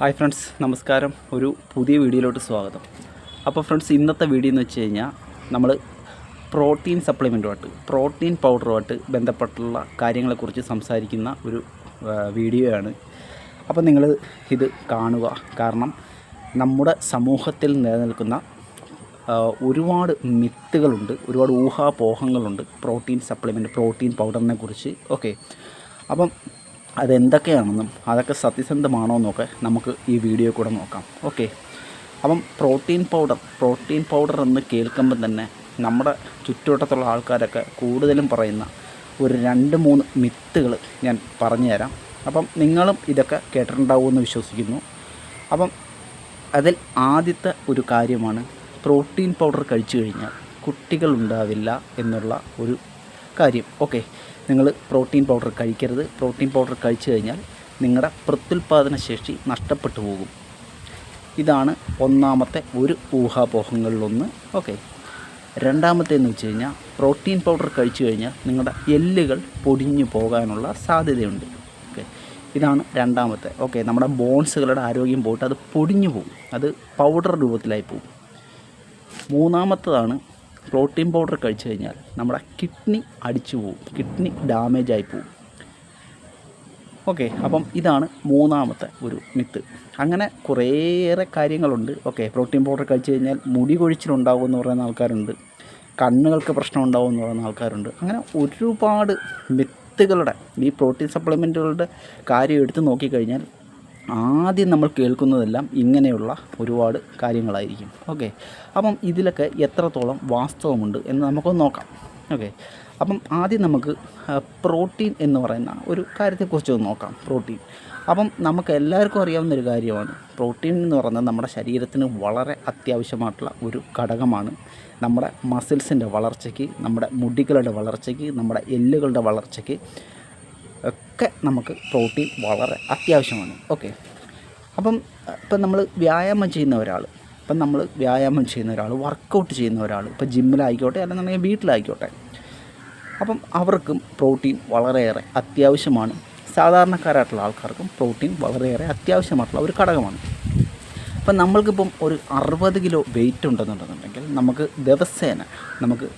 Hi friends നമസ്കാരം. ഒരു പുതിയ വീഡിയോയിലോട്ട് സ്വാഗതം. അപ്പോൾ ഫ്രണ്ട്സ് ഇന്നത്തെ വീഡിയോ എന്ന് വെച്ച് കഴിഞ്ഞാൽ നമ്മൾ പ്രോട്ടീൻ സപ്ലിമെന്റുമായിട്ട് പ്രോട്ടീൻ പൗഡറുമായിട്ട് ബന്ധപ്പെട്ടുള്ള കാര്യങ്ങളെക്കുറിച്ച് സംസാരിക്കുന്ന ഒരു വീഡിയോ ആണ് അപ്പോൾ നിങ്ങൾ ഇത് കാണുക. കാരണം നമ്മുടെ സമൂഹത്തിൽ നിലനിൽക്കുന്ന ഒരുപാട് മിത്തുകളുണ്ട് ഒരുപാട് ഊഹാപോഹങ്ങളുണ്ട് പ്രോട്ടീൻ സപ്ലിമെന്റ് പ്രോട്ടീൻ പൗഡറിനെ കുറിച്ച്. ഓക്കെ. അപ്പം അതെന്തൊക്കെയാണെന്നും അതൊക്കെ സത്യസന്ധമാണോ എന്നൊക്കെ നമുക്ക് ഈ വീഡിയോ കൂടെ നോക്കാം. ഓക്കെ. അപ്പം പ്രോട്ടീൻ പൗഡർ പ്രോട്ടീൻ പൗഡർ എന്ന് കേൾക്കുമ്പം തന്നെ നമ്മുടെ ചുറ്റുവട്ടത്തുള്ള ആൾക്കാരൊക്കെ കൂടുതലും പറയുന്ന ഒരു രണ്ട് മൂന്ന് മിത്തുകൾ ഞാൻ പറഞ്ഞു തരാം അപ്പം നിങ്ങളും ഇതൊക്കെ കേട്ടിട്ടുണ്ടാവുമെന്ന് വിശ്വസിക്കുന്നു. അപ്പം അതിൽ ആദ്യത്തെ ഒരു കാര്യമാണ് പ്രോട്ടീൻ പൗഡർ കഴിച്ചു കഴിഞ്ഞാൽ കുട്ടികളുണ്ടാവില്ല എന്നുള്ള ഒരു കാര്യം. ഓക്കെ. നിങ്ങൾ പ്രോട്ടീൻ പൗഡർ കഴിക്കരുത്. പ്രോട്ടീൻ പൗഡർ കഴിച്ചു കഴിഞ്ഞാൽ നിങ്ങളുടെ പ്രത്യുൽപാദന ശേഷി നഷ്ടപ്പെട്ടു പോകും. ഇതാണ് ഒന്നാമത്തെ ഒരു ഊഹാപോഹങ്ങളിലൊന്ന്. ഓക്കെ. രണ്ടാമത്തേന്ന് വെച്ച് കഴിഞ്ഞാൽ പ്രോട്ടീൻ പൗഡർ കഴിച്ചു കഴിഞ്ഞാൽ നിങ്ങളുടെ എല്ലുകൾ പൊടിഞ്ഞു പോകാനുള്ള സാധ്യതയുണ്ട്. ഓക്കെ. ഇതാണ് രണ്ടാമത്തെ. ഓക്കെ നമ്മുടെ ബോൺസുകളുടെ ആരോഗ്യം പോയിട്ട് അത് പൊടിഞ്ഞു പോകും. അത് പൗഡർ രൂപത്തിലായി പോകും. മൂന്നാമത്തതാണ് പ്രോട്ടീൻ പൗഡർ കഴിച്ചു കഴിഞ്ഞാൽ നമ്മുടെ കിഡ്നി അടിച്ചു പോവും. കിഡ്നി ഡാമേജ് ആയി പോകും ഓക്കെ അപ്പം ഇതാണ് മൂന്നാമത്തെ ഒരു മിത്ത് അങ്ങനെ കുറേയേറെ കാര്യങ്ങളുണ്ട്. ഓക്കെ പ്രോട്ടീൻ പൗഡർ കഴിച്ചു കഴിഞ്ഞാൽ മുടി കൊഴിച്ചിലുണ്ടാകും എന്ന് പറയുന്ന ആൾക്കാരുണ്ട്. കണ്ണുകൾക്ക് പ്രശ്നം ഉണ്ടാവും എന്ന് പറയുന്ന ആൾക്കാരുണ്ട്. അങ്ങനെ ഒരുപാട് മിത്തുകളുടെ ഈ പ്രോട്ടീൻ സപ്ലിമെന്റുകളുടെ കാര്യം എടുത്ത് നോക്കിക്കഴിഞ്ഞാൽ ആദ്യം നമ്മൾ കേൾക്കുന്നതെല്ലാം ഇങ്ങനെയുള്ള ഒരുപാട് കാര്യങ്ങളായിരിക്കും. ഓക്കെ. അപ്പം ഇതിലൊക്കെ എത്രത്തോളം വാസ്തവമുണ്ട് എന്ന് നമുക്കൊന്ന് നോക്കാം. ഓക്കെ. അപ്പം ആദ്യം നമുക്ക് പ്രോട്ടീൻ എന്ന് പറയുന്ന ഒരു കാര്യത്തെക്കുറിച്ച് ഒന്ന് നോക്കാം. പ്രോട്ടീൻ. അപ്പം നമുക്ക് എല്ലാവർക്കും അറിയാവുന്ന ഒരു കാര്യമാണ്. പ്രോട്ടീൻ എന്ന് പറയുന്നത് നമ്മുടെ ശരീരത്തിന് വളരെ അത്യാവശ്യമായിട്ടുള്ള ഒരു ഘടകമാണ്. നമ്മുടെ മസിൽസിന്റെ വളർച്ചയ്ക്ക് നമ്മുടെ മുടികളുടെ വളർച്ചയ്ക്ക് നമ്മുടെ എല്ലുകളുടെ വളർച്ചയ്ക്ക് ഒക്കെ നമുക്ക് പ്രോട്ടീൻ വളരെ അത്യാവശ്യമാണ്. ഓക്കെ. അപ്പം ഇപ്പം നമ്മൾ വ്യായാമം ചെയ്യുന്ന ഒരാൾ ഇപ്പം നമ്മൾ വ്യായാമം ചെയ്യുന്ന ഒരാൾ വർക്കൗട്ട് ചെയ്യുന്ന ഒരാൾ ഇപ്പം ജിമ്മിലായിക്കോട്ടെ അല്ലെന്നുണ്ടെങ്കിൽ വീട്ടിലായിക്കോട്ടെ. അപ്പം അവർക്കും പ്രോട്ടീൻ വളരെയേറെ അത്യാവശ്യമാണ്. സാധാരണക്കാരായിട്ടുള്ള ആൾക്കാർക്കും പ്രോട്ടീൻ വളരെയേറെ അത്യാവശ്യമായിട്ടുള്ള ഒരു ഘടകമാണ്. അപ്പം നമ്മൾക്കിപ്പം ഒരു അറുപത് കിലോ വെയിറ്റ് ഉണ്ടെന്നുണ്ടെന്നുണ്ടെങ്കിൽ നമുക്ക് ദിവസേന നമുക്ക്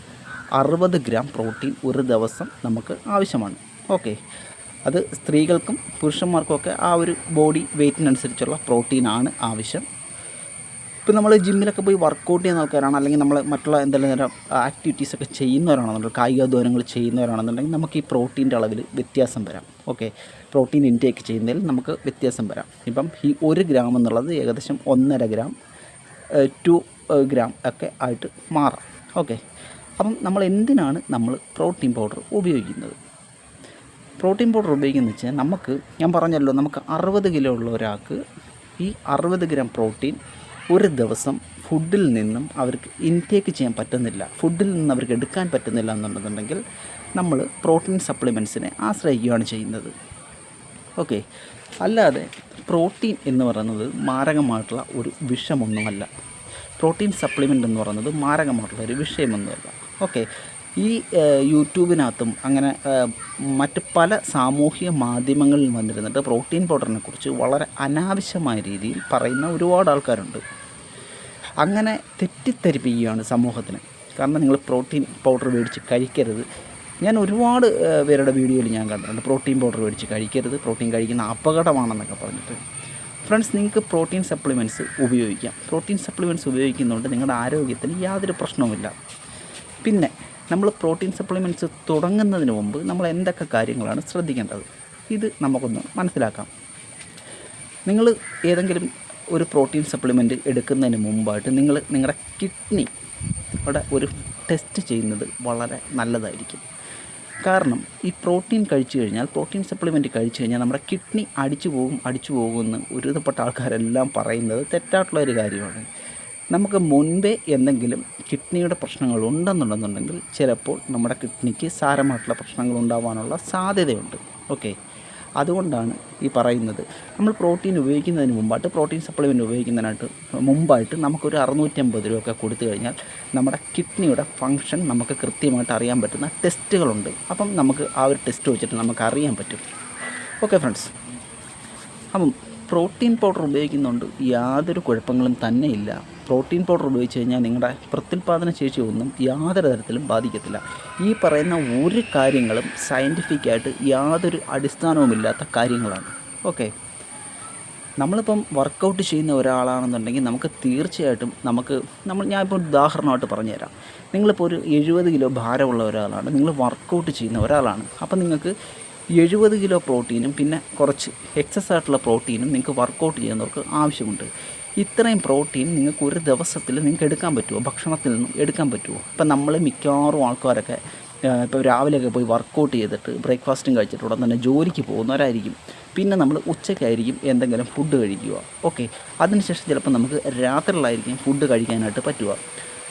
അറുപത് ഗ്രാം പ്രോട്ടീൻ ഒരു ദിവസം നമുക്ക് ആവശ്യമാണ്. ഓക്കെ. അത് സ്ത്രീകൾക്കും പുരുഷന്മാർക്കുമൊക്കെ ആ ഒരു ബോഡി വെയ്റ്റിനനുസരിച്ചുള്ള പ്രോട്ടീനാണ് ആവശ്യം. ഇപ്പം നമ്മൾ ജിമ്മിലൊക്കെ പോയി വർക്കൗട്ട് ചെയ്യുന്ന ആൾക്കാരാണ് അല്ലെങ്കിൽ നമ്മൾ മറ്റുള്ള എന്തെങ്കിലും നേരം ആക്ടിവിറ്റീസൊക്കെ ഒക്കെ കായിക കായികാധ്വാനങ്ങൾ ചെയ്യുന്നവരാണെന്നുണ്ടെങ്കിൽ നമുക്ക് ഈ പ്രോട്ടീന്റെ അളവിൽ വ്യത്യാസം വരാം. ഓക്കെ പ്രോട്ടീൻ ഇൻടേക്ക് ചെയ്യുന്നതിൽ നമുക്ക് വ്യത്യാസം വരാം. ഇപ്പം ഈ ഒരു ഗ്രാം എന്നുള്ളത് ഏകദേശം ഒന്നര ഗ്രാം ടു ഗ്രാം ഒക്കെ ആയിട്ട് മാറാം. ഓക്കെ അപ്പം നമ്മൾ എന്തിനാണ് നമ്മൾ പ്രോട്ടീൻ പൗഡർ ഉപയോഗിക്കുന്നത്? പ്രോട്ടീൻ പൗഡർ ഉപയോഗിക്കുന്നത് വെച്ചാൽ നമുക്ക് ഞാൻ പറഞ്ഞല്ലോ നമുക്ക് അറുപത് കിലോ ഉള്ള ഒരാൾക്ക് ഈ അറുപത് ഗ്രാം പ്രോട്ടീൻ ഒരു ദിവസം ഫുഡിൽ നിന്നും അവർക്ക് ഇൻടേക്ക് ചെയ്യാൻ പറ്റുന്നില്ല. ഫുഡിൽ നിന്ന് അവർക്ക് എടുക്കാൻ പറ്റുന്നില്ല എന്നുണ്ടെന്നുണ്ടെങ്കിൽ നമ്മൾ പ്രോട്ടീൻ സപ്ലിമെൻസിനെ ആശ്രയിക്കുകയാണ് ചെയ്യുന്നത്. ഓക്കെ. അല്ലാതെ പ്രോട്ടീൻ എന്ന് പറയുന്നത് മാരകമായിട്ടുള്ള ഒരു വിഷമൊന്നുമല്ല. പ്രോട്ടീൻ സപ്ലിമെന്റ് എന്ന് പറയുന്നത് മാരകമായിട്ടുള്ള ഒരു വിഷയമൊന്നുമല്ല. ഓക്കെ. ഈ യൂട്യൂബിനകത്തും അങ്ങനെ മറ്റ് പല സാമൂഹിക മാധ്യമങ്ങളിൽ വന്നിരുന്നിട്ട് പ്രോട്ടീൻ പൗഡറിനെ കുറിച്ച് വളരെ അനാവശ്യമായ രീതിയിൽ പറയുന്ന ഒരുപാട് ആൾക്കാരുണ്ട്. അങ്ങനെ തെറ്റിദ്ധരിപ്പിക്കുകയാണ് സമൂഹത്തിന്. കാരണം നിങ്ങൾ പ്രോട്ടീൻ പൗഡർ മേടിച്ച് കഴിക്കരുത്. ഞാൻ ഒരുപാട് പേരുടെ വീഡിയോയിൽ ഞാൻ കണ്ടിട്ടുണ്ട്. പ്രോട്ടീൻ പൗഡർ മേടിച്ച് കഴിക്കരുത്. പ്രോട്ടീൻ കഴിക്കുന്ന അപകടമാണെന്നൊക്കെ പറഞ്ഞിട്ട്. ഫ്രണ്ട്സ് നിങ്ങൾക്ക് പ്രോട്ടീൻ സപ്ലിമെന്റ്സ് ഉപയോഗിക്കാം. പ്രോട്ടീൻ സപ്ലിമെന്റ്സ് ഉപയോഗിക്കുന്നതുകൊണ്ട് നിങ്ങളുടെ ആരോഗ്യത്തിന് യാതൊരു പ്രശ്നവുമില്ല. പിന്നെ നമ്മൾ പ്രോട്ടീൻ സപ്ലിമെന്റ്സ് തുടങ്ങുന്നതിന് മുമ്പ് നമ്മൾ എന്തൊക്കെ കാര്യങ്ങളാണ് ശ്രദ്ധിക്കേണ്ടത്? ഇത് നമുക്കൊന്ന് മനസ്സിലാക്കാം. നിങ്ങൾ ഏതെങ്കിലും ഒരു പ്രോട്ടീൻ സപ്ലിമെന്റ് എടുക്കുന്നതിന് മുമ്പായിട്ട് നിങ്ങൾ നിങ്ങളുടെ കിഡ്നി അവിടെ ഒരു ടെസ്റ്റ് ചെയ്യുന്നത് വളരെ നല്ലതായിരിക്കും. കാരണം ഈ പ്രോട്ടീൻ കഴിച്ചു കഴിഞ്ഞാൽ പ്രോട്ടീൻ സപ്ലിമെന്റ് കഴിച്ചു കഴിഞ്ഞാൽ നമ്മുടെ കിഡ്നി അടിച്ചു പോകും അടിച്ചു പോകുമെന്ന് ഒരുവിധപ്പെട്ട ആൾക്കാരെല്ലാം പറയുന്നത് തെറ്റായിട്ടുള്ള ഒരു കാര്യമാണ്. നമുക്ക് മുൻപേ എന്തെങ്കിലും കിഡ്നിയുടെ പ്രശ്നങ്ങൾ ഉണ്ടെന്നുണ്ടെന്നുണ്ടെങ്കിൽ ചിലപ്പോൾ നമ്മുടെ കിഡ്നിക്ക് സാരമായിട്ടുള്ള പ്രശ്നങ്ങൾ ഉണ്ടാവാനുള്ള സാധ്യതയുണ്ട്. ഓക്കെ? അതുകൊണ്ടാണ് ഈ പറയുന്നത്. നമ്മൾ പ്രോട്ടീൻ ഉപയോഗിക്കുന്നതിന് മുമ്പായിട്ട് പ്രോട്ടീൻ സപ്ലിമെന്റ് ഉപയോഗിക്കുന്നതിനായിട്ട് മുമ്പായിട്ട് നമുക്കൊരു അറുന്നൂറ്റമ്പത് രൂപയൊക്കെ കൊടുത്തു കഴിഞ്ഞാൽ നമ്മുടെ കിഡ്നിയുടെ ഫങ്ഷൻ നമുക്ക് കൃത്യമായിട്ട് അറിയാൻ പറ്റുന്ന ടെസ്റ്റുകളുണ്ട്. അപ്പം നമുക്ക് ആ ഒരു ടെസ്റ്റ് വെച്ചിട്ട് നമുക്ക് അറിയാൻ പറ്റും. Okay friends. അപ്പം പ്രോട്ടീൻ പൗഡർ ഉപയോഗിക്കുന്നുണ്ട് യാതൊരു കുഴപ്പങ്ങളും തന്നെ ഇല്ല പ്രോട്ടീൻ പൗഡർ ഉപയോഗിച്ച് കഴിഞ്ഞാൽ നിങ്ങളുടെ പ്രത്യുൽപാദന ശേഷി ഒന്നും യാതൊരു തരത്തിലും ബാധിക്കത്തില്ല. ഈ പറയുന്ന ഒരു കാര്യങ്ങളും സയന്റിഫിക്കായിട്ട് യാതൊരു അടിസ്ഥാനവുമില്ലാത്ത കാര്യങ്ങളാണ്. ഓക്കെ നമ്മളിപ്പം വർക്കൗട്ട് ചെയ്യുന്ന ഒരാളാണെന്നുണ്ടെങ്കിൽ നമുക്ക് തീർച്ചയായിട്ടും നമുക്ക് നമ്മൾ ഞാനിപ്പോൾ ഉദാഹരണമായിട്ട് പറഞ്ഞുതരാം. നിങ്ങളിപ്പോൾ ഒരു എഴുപത് കിലോ ഭാരമുള്ള ഒരാളാണ്. നിങ്ങൾ വർക്കൗട്ട് ചെയ്യുന്ന ഒരാളാണ്. അപ്പം നിങ്ങൾക്ക് എഴുപത് കിലോ പ്രോട്ടീനും പിന്നെ കുറച്ച് എക്സസ് ആയിട്ടുള്ള പ്രോട്ടീനും നിങ്ങൾക്ക് വർക്കൗട്ട് ചെയ്യുന്നവർക്ക് ആവശ്യമുണ്ട്. ഇത്രയും പ്രോട്ടീൻ നിങ്ങൾക്ക് ഒരു ദിവസത്തിൽ നിങ്ങൾക്ക് എടുക്കാൻ പറ്റുമോ ഭക്ഷണത്തിൽ നിന്നും എടുക്കാൻ പറ്റുമോ ഇപ്പം നമ്മൾ മിക്കവാറും ആൾക്കാരൊക്കെ ഇപ്പോൾ രാവിലെയൊക്കെ പോയി വർക്കൗട്ട് ചെയ്തിട്ട് ബ്രേക്ക്ഫാസ്റ്റും കഴിച്ചിട്ട് ഉടൻ തന്നെ ജോലിക്ക് പോകുന്നവരായിരിക്കും. പിന്നെ നമ്മൾ ഉച്ചയ്ക്കായിരിക്കും എന്തെങ്കിലും ഫുഡ് കഴിക്കുക. ഓക്കെ അതിനുശേഷം ചിലപ്പോൾ നമുക്ക് രാത്രിയിലായിരിക്കും ഫുഡ് കഴിക്കാനായിട്ട് പറ്റുക.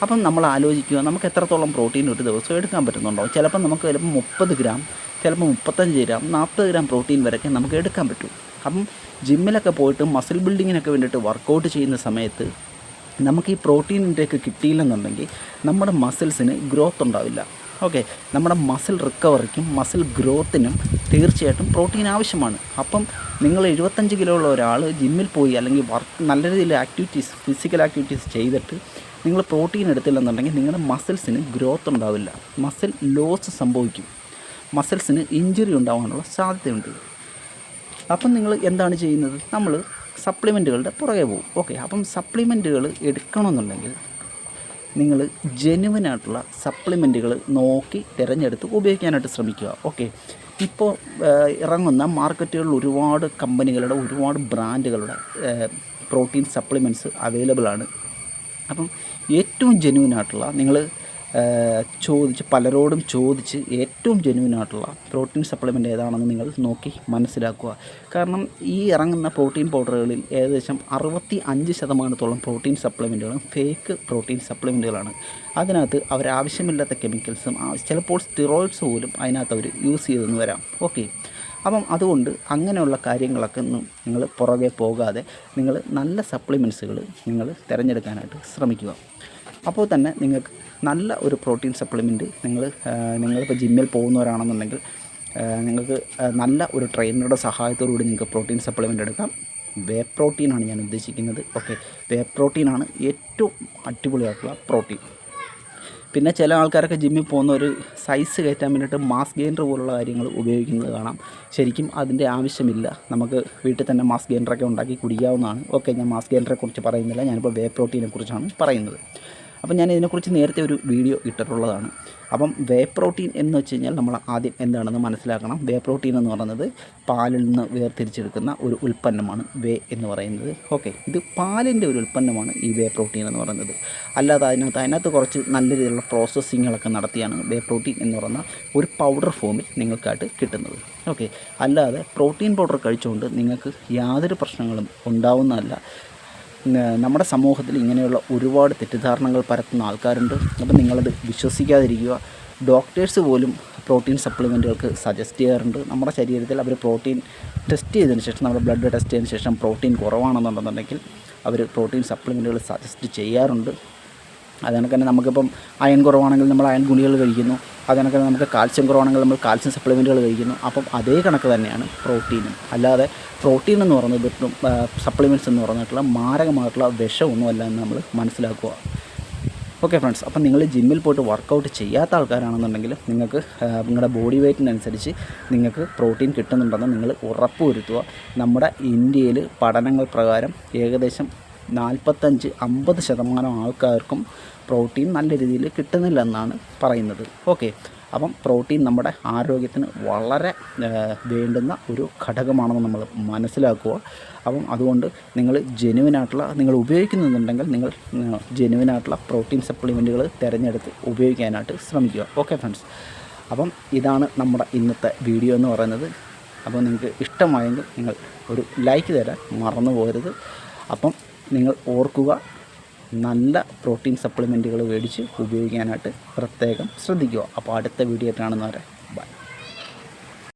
അപ്പം നമ്മൾ ആലോചിക്കുക നമുക്ക് എത്രത്തോളം പ്രോട്ടീൻ ഒരു ദിവസം എടുക്കാൻ പറ്റുന്നുണ്ടോ? ചിലപ്പോൾ നമുക്ക് ചിലപ്പോൾ മുപ്പത് ഗ്രാം ചിലപ്പോൾ മുപ്പത്തഞ്ച് ഗ്രാം നാൽപ്പത് ഗ്രാം പ്രോട്ടീൻ വരെയൊക്കെ നമുക്ക് എടുക്കാൻ പറ്റും. അപ്പം ജിമ്മിലൊക്കെ പോയിട്ട് മസിൽ ബിൽഡിങ്ങിനൊക്കെ വേണ്ടിയിട്ട് വർക്കൗട്ട് ചെയ്യുന്ന സമയത്ത് നമുക്ക് ഈ പ്രോട്ടീൻ ഇൻടേക്ക് കിട്ടിയില്ലെന്നുണ്ടെങ്കിൽ നമ്മുടെ മസിൽസിന് ഗ്രോത്ത് ഉണ്ടാവില്ല. ഓക്കെ നമ്മുടെ മസിൽ റിക്കവറിക്കും മസിൽ ഗ്രോത്തിനും തീർച്ചയായിട്ടും പ്രോട്ടീൻ ആവശ്യമാണ്. അപ്പം നിങ്ങൾ എഴുപത്തഞ്ച് കിലോ ഉള്ള ഒരാൾ ജിമ്മിൽ പോയി അല്ലെങ്കിൽ വർക്ക് നല്ല രീതിയിൽ ആക്ടിവിറ്റീസ് ഫിസിക്കൽ ആക്ടിവിറ്റീസ് ചെയ്തിട്ട് നിങ്ങൾ പ്രോട്ടീൻ എടുത്തില്ലെന്നുണ്ടെങ്കിൽ നിങ്ങളുടെ മസിൽസിന് ഗ്രോത്ത് ഉണ്ടാവില്ല. മസിൽ ലോസ് സംഭവിക്കും. മസിൽസിന് ഇഞ്ചുറി ഉണ്ടാകാനുള്ള സാധ്യതയുണ്ട്. അപ്പം നിങ്ങൾ എന്താണ് ചെയ്യുന്നത്? നമ്മൾ സപ്ലിമെന്റുകളുടെ പുറകെ പോകും. ഓക്കെ അപ്പം സപ്ലിമെന്റുകൾ എടുക്കണമെന്നുണ്ടെങ്കിൽ നിങ്ങൾ ജെനുവനായിട്ടുള്ള സപ്ലിമെന്റുകൾ നോക്കി തിരഞ്ഞെടുത്ത് ഉപയോഗിക്കാനായിട്ട് ശ്രമിക്കുക. ഓക്കെ ഇപ്പോൾ ഇറങ്ങുന്ന മാർക്കറ്റുകളിൽ ഒരുപാട് കമ്പനികളുടെ ഒരുപാട് ബ്രാൻഡുകളുടെ പ്രോട്ടീൻ സപ്ലിമെന്റ്സ് അവൈലബിൾ ആണ്. അപ്പം ഏറ്റവും ജെനുവിനായിട്ടുള്ള നിങ്ങൾ ചോദിച്ച് പലരോടും ചോദിച്ച് ഏറ്റവും ജെനുവിനായിട്ടുള്ള പ്രോട്ടീൻ സപ്ലിമെന്റ് ഏതാണെന്ന് നിങ്ങൾ നോക്കി മനസ്സിലാക്കുക. കാരണം ഈ ഇറങ്ങുന്ന പ്രോട്ടീൻ പൗഡറുകളിൽ ഏകദേശം അറുപത്തി അഞ്ച് ശതമാനത്തോളം പ്രോട്ടീൻ സപ്ലിമെന്റുകളും ഫേക്ക് പ്രോട്ടീൻ സപ്ലിമെന്റുകളാണ് അതിനകത്ത് അവരാവശ്യമില്ലാത്ത കെമിക്കൽസും ചിലപ്പോൾ സ്റ്റിറോയിഡ്സ് പോലും അതിനകത്ത് അവർ യൂസ് ചെയ്തെന്ന് വരാം. ഓക്കെ. അപ്പം അതുകൊണ്ട് അങ്ങനെയുള്ള കാര്യങ്ങളൊക്കെ നിങ്ങൾ പുറകെ പോകാതെ നിങ്ങൾ നല്ല സപ്ലിമെൻസുകൾ നിങ്ങൾ തിരഞ്ഞെടുക്കാനായിട്ട് ശ്രമിക്കുക. അപ്പോൾ തന്നെ നിങ്ങൾക്ക് നല്ല ഒരു പ്രോട്ടീൻ സപ്ലിമെന്റ് നിങ്ങൾ നിങ്ങളിപ്പോൾ ജിമ്മിൽ പോകുന്നവരാണെന്നുണ്ടെങ്കിൽ നിങ്ങൾക്ക് നല്ല ഒരു ട്രെയിനറുടെ സഹായത്തോടു കൂടി നിങ്ങൾക്ക് പ്രോട്ടീൻ സപ്ലിമെന്റ് എടുക്കാം. വേ പ്രോട്ടീനാണ് ഞാൻ ഉദ്ദേശിക്കുന്നത്. ഓക്കെ. വേ പ്രോട്ടീനാണ് ഏറ്റവും അടിപൊളിയായിട്ടുള്ള പ്രോട്ടീൻ. പിന്നെ ചില ആൾക്കാരൊക്കെ ജിമ്മിൽ പോകുന്ന ഒരു സൈസ് കയറ്റാൻ വേണ്ടിയിട്ട് മാസ് ഗെയിനർ പോലുള്ള കാര്യങ്ങൾ ഉപയോഗിക്കുന്നത് കാണാം. ശരിക്കും അതിന്റെ ആവശ്യമില്ല. നമുക്ക് വീട്ടിൽ തന്നെ മാസ് ഗെയിനറൊക്കെ ഉണ്ടാക്കി കുടിക്കാവുന്നതാണ്. ഓക്കെ ഞാൻ മാസ് ഗെയിനറെ കുറിച്ച് പറയുന്നില്ല. ഞാനിപ്പോൾ വേ പ്രോട്ടീനെ കുറിച്ചാണ് പറയുന്നത്. അപ്പം ഞാൻ ഇതിനെക്കുറിച്ച് നേരത്തെ ഒരു വീഡിയോ ഇട്ടിട്ടുള്ളതാണ്. അപ്പം വേ പ്രോട്ടീൻ എന്ന് വെച്ച് കഴിഞ്ഞാൽ നമ്മൾ ആദ്യം എന്താണെന്ന് മനസ്സിലാക്കണം. വേ പ്രോട്ടീൻ എന്ന് പറയുന്നത് പാലിൽ നിന്ന് വേർതിരിച്ചെടുക്കുന്ന ഒരു ഉൽപ്പന്നമാണ് വേ എന്ന് പറയുന്നത്. ഓക്കെ ഇത് പാലിന്റെ ഒരു ഉൽപ്പന്നമാണ് ഈ വേ പ്രോട്ടീൻ എന്ന് പറയുന്നത്. അല്ലാതെ അതിനകത്ത് അതിനകത്ത് കുറച്ച് നല്ല രീതിയിലുള്ള പ്രോസസ്സിങ്ങുകളൊക്കെ നടത്തിയാണ് വേ പ്രോട്ടീൻ എന്ന് പറയുന്ന ഒരു പൗഡർ ഫോമിൽ നിങ്ങൾക്കായിട്ട് കിട്ടുന്നത്. ഓക്കെ അല്ലാതെ പ്രോട്ടീൻ പൗഡർ കഴിച്ചുകൊണ്ട് നിങ്ങൾക്ക് യാതൊരു പ്രശ്നങ്ങളും ഉണ്ടാവുന്നതല്ല. നമ്മുടെ സമൂഹത്തിൽ ഇങ്ങനെയുള്ള ഒരുപാട് തെറ്റിദ്ധാരണകൾ പരത്തുന്ന ആൾക്കാരുണ്ട്. അപ്പം നിങ്ങളത് വിശ്വസിക്കാതിരിക്കുക. ഡോക്ടേഴ്സ് പോലും പ്രോട്ടീൻ സപ്ലിമെന്റുകൾക്ക് സജസ്റ്റ് ചെയ്യാറുണ്ട്. നമ്മുടെ ശരീരത്തിൽ അവർ പ്രോട്ടീൻ ടെസ്റ്റ് ചെയ്തതിന് ശേഷം നമ്മുടെ ബ്ലഡ് ടെസ്റ്റ് ചെയ്തതിന് ശേഷം പ്രോട്ടീൻ കുറവാണെന്നുണ്ടെന്നുണ്ടെങ്കിൽ അവർ പ്രോട്ടീൻ സപ്ലിമെന്റുകൾ സജസ്റ്റ് ചെയ്യാറുണ്ട്. അതുകണക്ക് തന്നെ നമുക്കിപ്പം അയൺ കുറവാണെങ്കിൽ നമ്മൾ അയൺ ഗുണികൾ കഴിക്കുന്നു. അതുകണക്ക് നമുക്ക് കാൽസ്യം കുറവാണെങ്കിൽ നമ്മൾ കാൽസ്യം സപ്ലിമെന്റുകൾ കഴിക്കുന്നു. അപ്പം അതേ കണക്ക് തന്നെയാണ് പ്രോട്ടീനും അല്ലാതെ പ്രോട്ടീൻ എന്ന് പറയുന്നത് സപ്ലിമെന്റ്സ് എന്ന് പറഞ്ഞിട്ടുള്ള മാരകമായിട്ടുള്ള വിഷമൊന്നുമല്ല എന്ന് നമ്മൾ മനസ്സിലാക്കുക. ഓക്കെ ഫ്രണ്ട്സ് അപ്പം നിങ്ങൾ ജിമ്മിൽ പോയിട്ട് വർക്കൗട്ട് ചെയ്യാത്ത ആൾക്കാരാണെന്നുണ്ടെങ്കിൽ നിങ്ങൾക്ക് നിങ്ങളുടെ ബോഡി വെയ്റ്റിനനുസരിച്ച് നിങ്ങൾക്ക് പ്രോട്ടീൻ കിട്ടുന്നുണ്ടെന്ന് നിങ്ങൾ ഉറപ്പ് വരുത്തുക നമ്മുടെ ഇന്ത്യയിൽ പഠനങ്ങൾ പ്രകാരം ഏകദേശം നാൽപ്പത്തഞ്ച് അമ്പത് ശതമാനം ആൾക്കാർക്കും പ്രോട്ടീൻ നല്ല രീതിയിൽ കിട്ടുന്നില്ല എന്നാണ് പറയുന്നത്. ഓക്കെ. അപ്പം പ്രോട്ടീൻ നമ്മുടെ ആരോഗ്യത്തിന് വളരെ വേണ്ടുന്ന ഒരു ഘടകമാണെന്ന് നമ്മൾ മനസ്സിലാക്കുക. അപ്പം അതുകൊണ്ട് നിങ്ങൾ ജെനുവിനായിട്ടുള്ള നിങ്ങൾ ഉപയോഗിക്കുന്നുണ്ടെങ്കിൽ നിങ്ങൾ ജെനുവിനായിട്ടുള്ള പ്രോട്ടീൻ സപ്ലിമെന്റുകൾ തിരഞ്ഞെടുത്ത് ഉപയോഗിക്കാനായിട്ട് ശ്രമിക്കുക. Okay friends. അപ്പം ഇതാണ് നമ്മുടെ ഇന്നത്തെ വീഡിയോ എന്ന് പറയുന്നത്. അപ്പോൾ നിങ്ങൾക്ക് ഇഷ്ടമായെങ്കിൽ നിങ്ങൾ ഒരു ലൈക്ക് തരാൻ മറന്നു പോകരുത് അപ്പം നിങ്ങൾ ഓർക്കുക നല്ല പ്രോട്ടീൻ സപ്ലിമെന്റുകൾ മേടിച്ച് ഉപയോഗിക്കാനായിട്ട് പ്രത്യേകം ശ്രദ്ധിക്കുക. അപ്പോൾ അടുത്ത വീഡിയോ കാണുന്നവരെ ബൈ.